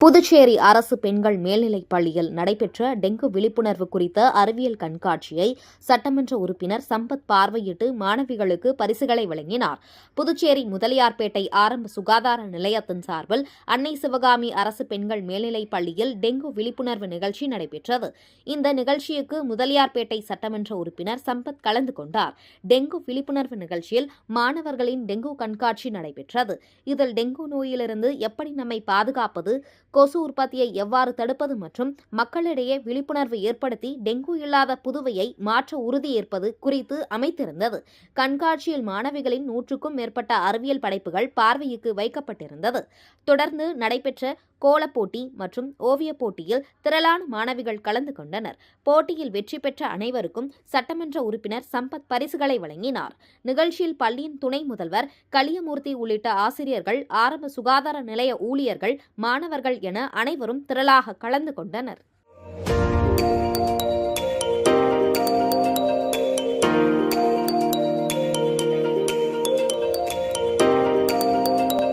புதுச்சேரி அரசு பெண்கள் மேல்நிலைப் பள்ளியில் நடைபெற்ற டெங்கு விழிப்புணர்வு குறித்த அறிவியல் கண்காட்சியை சட்டமன்ற உறுப்பினர் சம்பத் பார்வையிட்டு மாணவிகளுக்கு பரிசுகளை வழங்கினார். புதுச்சேரி முதலியார்பேட்டை ஆரம்ப சுகாதார நிலையத்தின் சார்பில் அன்னை சிவகாமி அரசு பெண்கள் மேல்நிலைப் பள்ளியில் டெங்கு விழிப்புணர்வு நிகழ்ச்சி நடைபெற்றது. இந்த நிகழ்ச்சிக்கு முதலியார்பேட்டை சட்டமன்ற உறுப்பினர் சம்பத் கலந்து கொண்டார். டெங்கு விழிப்புணர்வு நிகழ்ச்சியில் மாணவர்களின் டெங்கு கண்காட்சி நடைபெற்றது. இதில் டெங்கு நோயிலிருந்து எப்படி நம்மை பாதுகாப்பது? கொசு உற்பத்தியை எவ்வாறு தடுப்பது மற்றும் மக்களிடையே விழிப்புணர்வு ஏற்படுத்தி டெங்கு இல்லாத புதுவையை மாற்ற உறுதியேற்பது குறித்து அமைத்திருந்தது. கண்காட்சியில் மாணவிகளின் நூற்றுக்கும் மேற்பட்ட அறிவியல் படைப்புகள் பார்வைக்கு வைக்கப்பட்டிருந்தது. தொடர்ந்து நடைபெற்ற கோலப் போட்டி மற்றும் ஓவியப் போட்டியில் திரளான மாணவிகள் கலந்து கொண்டனர். போட்டியில் வெற்றி பெற்ற அனைவருக்கும் சட்டமன்ற உறுப்பினர் சம்பத் பரிசுகளை வழங்கினார். நிகழ்ச்சியில் பள்ளியின் துணை முதல்வர் கலியமூர்த்தி உள்ளிட்ட ஆசிரியர்கள் ஆரம்ப சுகாதார நிலைய ஊழியர்கள் மாணவர்கள் என அனைவரும் திரளாக கலந்து கொண்டனர்.